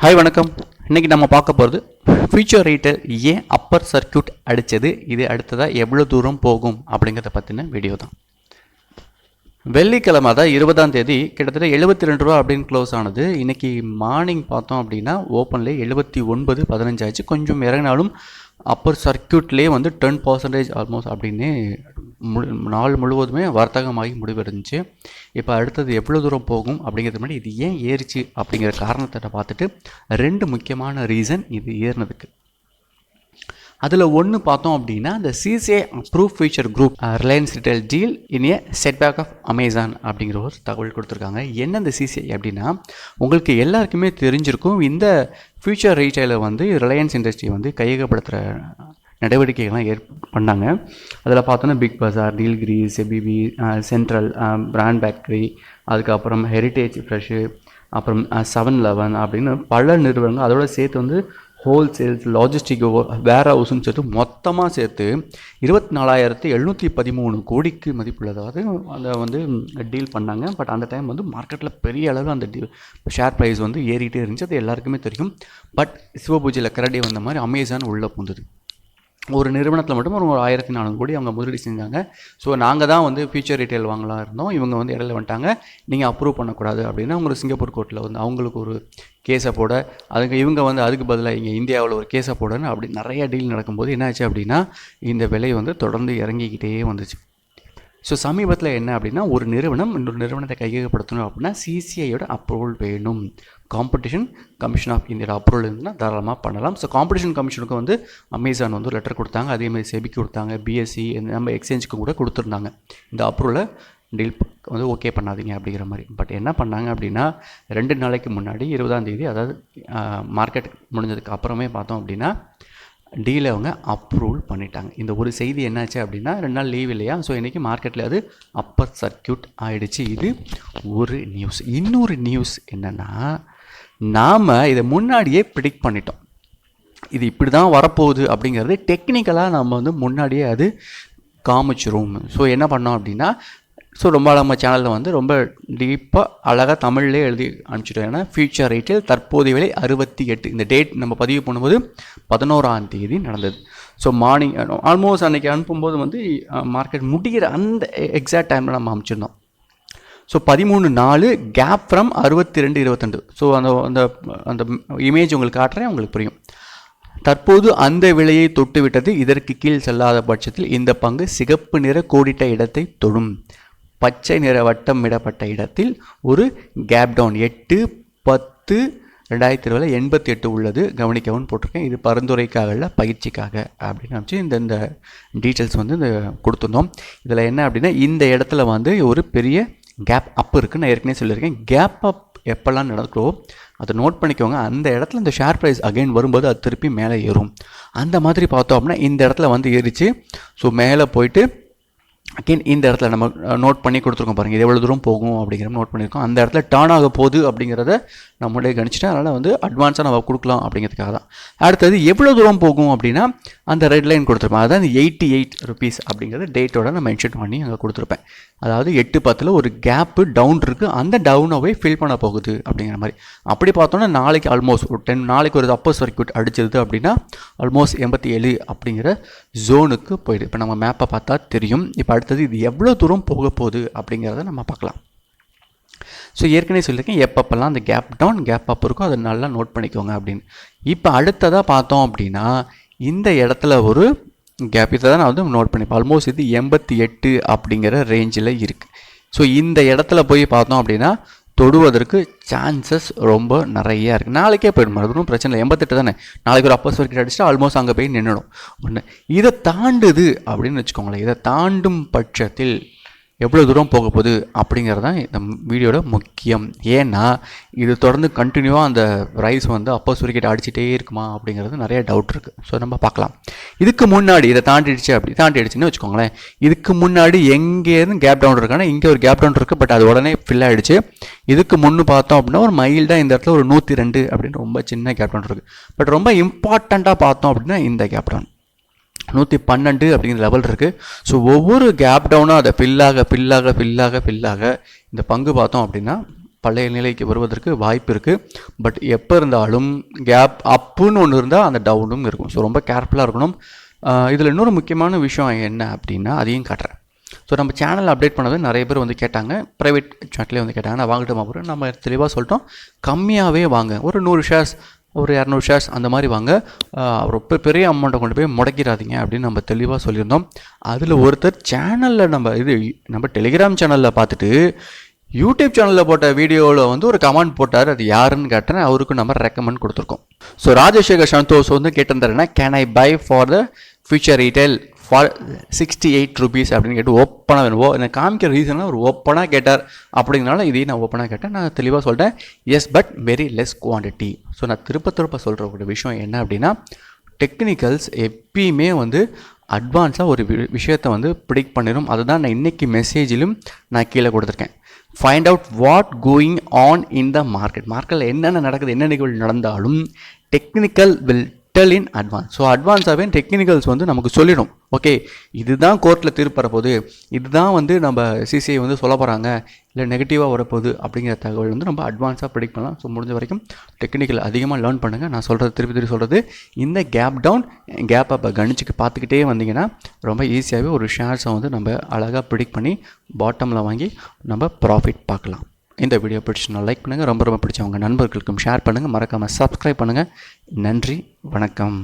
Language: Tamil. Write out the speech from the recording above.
ஹாய் வணக்கம். இன்னைக்கு நம்ம பார்க்க போகிறது ஃபியூச்சர் ரீட்டர் ஏன் அப்பர் சர்க்யூட் அடித்தது இது அடுத்ததாக எவ்வளோ தூரம் போகும் அப்படிங்கிறத பற்றின வீடியோ தான். வெள்ளிக்கிழமை தான் இருபதாம் தேதி கிட்டத்தட்ட எழுபத்தி ரெண்டு ரூபா அப்படின்னு க்ளோஸ் ஆனது. இன்றைக்கி மார்னிங் பார்த்தோம் அப்படின்னா ஓப்பன்லேயே எழுபத்தி ஒன்பது பதினஞ்சாச்சு கொஞ்சம் இறங்கினாலும் அப்பர் சர்க்யூட்லேயே வந்து டென் பர்சன்டேஜ் ஆல்மோஸ்ட் அப்படின்னு முழு நாள் முழுவதுமே வர்த்தகமாகி முடிவடைஞ்சிச்சு இப்போ அடுத்தது எவ்வளோ தூரம் போகும் அப்படிங்கிறது முன்னாடி இது ஏன் ஏறிச்சு அப்படிங்கிற காரணத்தை பார்த்துட்டு ரெண்டு முக்கியமான ரீசன் இது ஏறினதுக்கு. அதில் ஒன்று பார்த்தோம் அப்படின்னா இந்த CCI approve Future Group Reliance Retail deal in setback of Amazon அப்படிங்கிற ஒரு தகவல் கொடுத்துருக்காங்க. என்ன இந்த சிசிஐ அப்படின்னா உங்களுக்கு எல்லாருக்குமே தெரிஞ்சிருக்கும் இந்த ஃபியூச்சர் ரீட்டைலை வந்து ரிலையன்ஸ் இண்டஸ்ட்ரி வந்து கையகப்படுத்துகிற நடவடிக்கைகள்லாம் ஏற் பண்ணாங்க. அதில் பார்த்தோன்னா பிக் பஜார் நீல்கிரி செபிபி சென்ட்ரல் பிராண்ட் பேக்கரி அதுக்கப்புறம் ஹெரிட்டேஜ் ஃப்ரெஷ்ஷு அப்புறம் செவன் லெவன் அப்படின்னு பல நிறுவனங்கள் அதோட சேர்த்து வந்து ஹோல்சேல்ஸ் லாஜிஸ்டிக் வேர் ஹவுஸ்னு சேர்த்து மொத்தமாக சேர்த்து இருபத்தி நாலாயிரத்து எழுநூற்றி பதிமூணு கோடிக்கு மதிப்புள்ளதாவது அதை வந்து டீல் பண்ணாங்க. பட் அந்த டைம் வந்து மார்க்கெட்டில் பெரிய அளவு அந்த டீல் ஷேர் ப்ரைஸ் வந்து ஏறிட்டே இருந்துச்சு. அது எல்லாருக்குமே தெரியும். பட் சிவபூஜையில் கரடி வந்த மாதிரி அமேசான் உள்ளே பூந்தது. ஒரு நிறுவனத்தில் மட்டும் ஒரு ஒரு ஆயிரத்தி நானூறு கோடி அவங்க முதலீடு செஞ்சாங்க. ஸோ நாங்கள் தான் வந்து ஃபியூச்சர் ரீட்டைல் வாங்கலாம் இருந்தோம். இவங்க வந்து இடையில வந்துட்டாங்க. நீங்கள் அப்ரூவ் பண்ணக்கூடாது அப்படின்னா அவங்க சிங்கப்பூர் கோர்ட்டில் வந்து அவங்களுக்கு ஒரு கேஸை போட அதுக்கு இவங்க வந்து அதுக்கு பதிலாக இங்கே இந்தியாவில் ஒரு கேஸை போடன்னு அப்படி நிறைய டீல் நடக்கும்போது என்னாச்சு அப்படின்னா இந்த விலை வந்து தொடர்ந்து இறங்கிக்கிட்டே வந்துச்சு. ஸோ சமீபத்தில் என்ன அப்படின்னா ஒரு நிறுவனம் இன்னொரு நிறுவனத்தை கையகப்படுத்தணும் அப்படின்னா சிசிஐயோட அப்ரூவல் வேணும். காம்படிஷன் கமிஷன் ஆஃப் இந்தியாவோட அப்ரூவல் இருந்துன்னா தாராளமாக பண்ணலாம். ஸோ காம்படிஷன் கமிஷனுக்கு வந்து அமேசான் வந்து லெட்டர் கொடுத்தாங்க. அதே மாதிரி செபிக்கு கொடுத்தாங்க. பிஎஸ்சி நம்ம எக்ஸ்சேஞ்சுக்கு கூட கொடுத்துருந்தாங்க. இந்த அப்ரூவலை டீல் வந்து ஓகே பண்ணாதீங்க அப்படிங்கிற மாதிரி. பட் என்ன பண்ணாங்க அப்படின்னா ரெண்டு நாளைக்கு முன்னாடி இருபதாம் தேதி அதாவது மார்க்கெட் முடிஞ்சதுக்கு அப்புறமே பார்த்தோம் அப்படின்னா டீலை அவங்க அப்ரூவல் பண்ணிட்டாங்க. இந்த ஒரு செய்தி என்னாச்சு அப்படின்னா ரெண்டு நாள் லீவ் இல்லையா? ஸோ இன்றைக்கி மார்க்கெட்டில் அது அப்பர் சர்க்கியூட் ஆகிடுச்சு இது ஒரு நியூஸ் இன்னொரு நியூஸ் என்னென்னா நாம் இதை முன்னாடியே பிடிக் பண்ணிட்டோம். இது இப்படி தான் வரப்போகுது அப்படிங்கிறது டெக்னிக்கலாக நம்ம வந்து முன்னாடியே அது காமிச்சிரும். ஸோ என்ன பண்ணோம் அப்படின்னா ஸோ ரொம்ப நம்ம சேனலில் வந்து ரொம்ப டீப்பாக அழகாக தமிழ்லேயே எழுதி அனுப்பிச்சிட்டோம். ஏன்னா ஃபியூச்சர் ரேட்டில் தற்போதைய விலை அறுபத்தி எட்டு. இந்த டேட் நம்ம பதிவு பண்ணும்போது பதினோராம் தேதி நடந்தது. ஸோ மார்னிங் ஆல்மோஸ்ட் அன்றைக்கி அனுப்பும்போது வந்து மார்க்கெட் முடிகிற அந்த எக்ஸாக்ட் டைமில் நம்ம அனுப்பிச்சிருந்தோம். ஸோ பதிமூணு நாலு கேப் ஃப்ரம் அறுபத்தி ரெண்டு இருபத்தெண்டு ஸோ அந்த அந்த அந்த இமேஜ் உங்களுக்கு காட்டுறேன் உங்களுக்கு புரியும். தற்போது அந்த விலையை தொட்டுவிட்டது இதற்கு கீழ் செல்லாத பட்சத்தில் இந்த பங்கு சிகப்பு நிற கோடிட்ட இடத்தை தொடும். பச்சை நிற வட்டம் இடப்பட்ட இடத்தில் ஒரு கேப் டவுன் எட்டு பத்து ரெண்டாயிரத்தி இருபதில் எண்பத்தி எட்டு உள்ளது. கவனிக்கவும் போட்டிருக்கேன். இது பரிந்துரைக்காக இல்லை பயிற்சிக்காக அப்படின்னு நினச்சி இந்த இந்த டீட்டெயில்ஸ் வந்து இந்த கொடுத்துருந்தோம். இதில் என்ன அப்படின்னா இந்த இடத்துல வந்து ஒரு பெரிய கேப் அப் இருக்குன்னு நான் ஏற்கனவே சொல்லியிருக்கேன். கேப் அப் எப்போல்லாம் நடக்கிறோ அதை நோட் பண்ணிக்கோங்க. அந்த இடத்துல இந்த ஷேர் ப்ரைஸ் அகைன் வரும்போது அது திருப்பி மேலே ஏறும். அந்த மாதிரி பார்த்தோம் அப்படின்னா இந்த இடத்துல வந்து ஏறிச்சு. ஸோ மேலே போயிட்டு அகெயின் இந்த இடத்துல நம்ம நோட் பண்ணி கொடுத்துருக்கோம் பாருங்கள் இது எவ்வளோ தூரம் போகும் அப்படிங்கிற நோட் பண்ணியிருக்கோம். அந்த இடத்துல டேர்ன் ஆக போகுது அப்படிங்கிறத நம்மளே கணிச்சிட்டு அதனால் வந்து அட்வான்ஸாக நம்ம கொடுக்கலாம் அப்படிங்கிறதுக்காக தான். அடுத்தது எவ்வளோ தூரம் போகும் அப்படின்னா அந்த ரெட் லைன் கொடுத்துருப்பேன். அதான் அந்த எயிட்டி எயிட் ருபீஸ் அப்படிங்கிறது டேட்டோட நான் மென்ஷன் பண்ணி அங்கே கொடுத்துருப்பேன். அதாவது எட்டு பத்தில் ஒரு கேப்பு டவுன் இருக்குது அந்த டவுனாகவே ஃபில் பண்ண போகுது அப்படிங்கிற மாதிரி. அப்படி பார்த்தோன்னா நாளைக்கு ஆல்மோஸ்ட் ஒரு டென் நாளைக்கு ஒரு அப்பர் சர்க்கியூட் அடிச்சிருது அப்படின்னா ஆல்மோஸ்ட் எண்பத்தி ஏழு அப்படிங்கிற ஜோனுக்கு போயிடுது இப்போ நம்ம மேப்பை பார்த்தா தெரியும். இப்போ அடுத்தது இது எவ்வளோ தூரம் போக போகுது அப்படிங்கிறத நம்ம பார்க்கலாம். ஸோ ஏற்கனவே சொல்லியிருக்கேன் எப்பப்பெல்லாம் அந்த கேப் டவுன் கேப் அப் இருக்கோ அதை நல்லா நோட் பண்ணிக்கோங்க அப்படின்னு. இப்போ அடுத்ததாக பார்த்தோம் அப்படின்னா இந்த இடத்துல ஒரு கேப் இதை தான் நான் வந்து நோட் பண்ணிப்பேன். ஆல்மோஸ்ட் இது எண்பத்தி எட்டு அப்படிங்கிற ரேஞ்சில் இருக்குது ஸோ இந்த இடத்துல போய் பார்த்தோம் அப்படின்னா தொடுவதற்கு சான்சஸ் ரொம்ப நிறையா இருக்குது நாளைக்கே போயிடும். அதுவும் பிரச்சனை இல்லை. எண்பத்தெட்டு தானே? நாளைக்கு ஒரு அப்போஸ் வரைக்கும் அடிச்சுட்டு ஆல்மோஸ்ட் அங்கே போய் நின்றுடும் ஒன்று இதை தாண்டுது அப்படின்னு வச்சுக்கோங்களேன். இதை தாண்டும் பட்சத்தில் எவ்வளோ தூரம் போக போகுது அப்படிங்கிறது தான் இந்த வீடியோட முக்கியம். ஏன்னா இது தொடர்ந்து கண்டினியூவாக அந்த ரைஸ் வந்து அப்போ சுருக்கிட்டு அடிச்சுட்டே இருக்குமா அப்படிங்கிறது நிறைய டவுட் இருக்குது ஸோ நம்ம பார்க்கலாம். இதுக்கு முன்னாடி இதை தாண்டிடுச்சு அப்படி தாண்டிடுச்சுன்னு வச்சுக்கோங்களேன். இதுக்கு முன்னாடி எங்கேருந்து கேப் டவுன் இருக்கானா இங்கே ஒரு கேப் டவுன் இருக்குது பட் அது உடனே ஃபில் ஆகிடுச்சு இதுக்கு முன்னு பார்த்தோம் அப்படின்னா ஒரு மைல்டாக இந்த இடத்துல ஒரு நூற்றி ரெண்டு அப்படின்னு ரொம்ப சின்ன கேப் டவுன் இருக்குது பட் ரொம்ப இம்பார்ட்டண்ட்டாக பார்த்தோம் அப்படின்னா இந்த கேப் டவுன் நூற்றி பன்னெண்டு அப்படிங்கிற லெவல் இருக்குது ஸோ ஒவ்வொரு கேப் டவுனும் அதை ஃபில்லாக ஃபில்லாக ஃபில்லாக ஃபில்லாக இந்த பங்கு பார்த்தோம் அப்படின்னா பழைய நிலைக்கு வருவதற்கு வாய்ப்பு இருக்குது பட் எப்போ இருந்தாலும் கேப் அப்புன்னு ஒன்று இருந்தால் அந்த டவுனும் இருக்கும். ஸோ ரொம்ப கேர்ஃபுல்லாக இருக்கணும். இதில் இன்னொரு முக்கியமான விஷயம் என்ன அப்படின்னா அதையும் காட்டுறேன். ஸோ நம்ம சேனல் அப்டேட் பண்ணது நிறைய பேர் வந்து கேட்டாங்க. ப்ரைவேட் சேனல்லே வந்து கேட்டாங்க. நான் வாங்கிட்டு போகிறேன் நம்ம தெளிவாக சொல்லிட்டோம். கம்மியாகவே வாங்க. ஒரு நூறு ஷேர்ஸ் ஒரு இரநூறு ஷேர்ஸ் அந்த மாதிரி வாங்க. ரொம்ப பெரிய அமௌண்ட்டை கொண்டு போய் முடக்கிடாதீங்க அப்படின்னு நம்ம தெளிவாக சொல்லியிருந்தோம். அதில் ஒருத்தர் சேனலில் நம்ம இது நம்ம டெலிகிராம் சேனலில் பார்த்துட்டு யூடியூப் சேனலில் போட்ட வீடியோவில் வந்து ஒரு கமெண்ட் போட்டார். அது யாருன்னு கேட்டேன். அவருக்கு நம்ம ரெக்கமெண்ட் கொடுத்துருக்கோம். ஸோ ராஜசேகர் சந்தோஷ் வந்து கேட்டிருந்தாருன்னா can I buy for the Future Retail for sixty eight rupees அப்படின்னு கேட்டு ஓப்பனாக வேணும்? ஓ எனக்கு காமிக்கிற ரீசனாக ஒரு ஓப்பனாக கேட்டார். அப்படிங்கிறனால இதையும் நான் ஓப்பனாக கேட்டேன். நான் தெளிவாக சொல்லிட்டேன் yes but very less quantity so நான் திருப்ப திருப்ப சொல்கிற ஒரு விஷயம் என்ன அப்படின்னா டெக்னிக்கல்ஸ் எப்பயுமே வந்து அட்வான்ஸாக ஒரு வி- விஷயத்தை வந்து ப்ரிடிக் பண்ணிடும் அதுதான் நான் இன்னைக்கு மெசேஜிலும் நான் கீழே கொடுத்துருக்கேன். Find out what going on in the market மார்க்கெட்டில் என்னென்ன நடக்குது என்ன நிகழ்வு நடந்தாலும் technical will tell in advance so அட்வான்ஸாகவே technicals வந்து நமக்கு சொல்லிடும். ஓகே இதுதான் கோர்ட்டில் தீர்ப்பு வரப்போகுது. இதுதான் வந்து நம்ம சிசிஐ வந்து சொல்ல போகிறாங்க இல்லை நெகட்டிவாக வரப்போகுது அப்படிங்கிற தகவல் வந்து நம்ம அட்வான்ஸாக ப்ரிடிக்ட் பண்ணலாம். ஸோ முடிஞ்ச வரைக்கும் டெக்னிக்கல் அதிகமாக லேர்ன் பண்ணுங்கள் நான் சொல்கிறது திருப்பி திருப்பி சொல்கிறது இந்த கேப் டவுன் கேப் அப்போ கணிச்சுக்கு பார்த்துக்கிட்டே வந்தீங்கன்னா ரொம்ப ஈஸியாகவே ஒரு ஷேர்ஸை வந்து நம்ம அழகாக ப்ரிடிக் பண்ணி பாட்டமில் வாங்கி நம்ம ப்ராஃபிட் பார்க்கலாம். இந்த வீடியோ பிடிச்சுன்னா லைக் பண்ணுங்கள் ரொம்ப ரொம்ப பிடிச்சவங்க நண்பர்களுக்கும் ஷேர் பண்ணுங்கள் மறக்காமல் சப்ஸ்கிரைப் பண்ணுங்கள் நன்றி. வணக்கம்.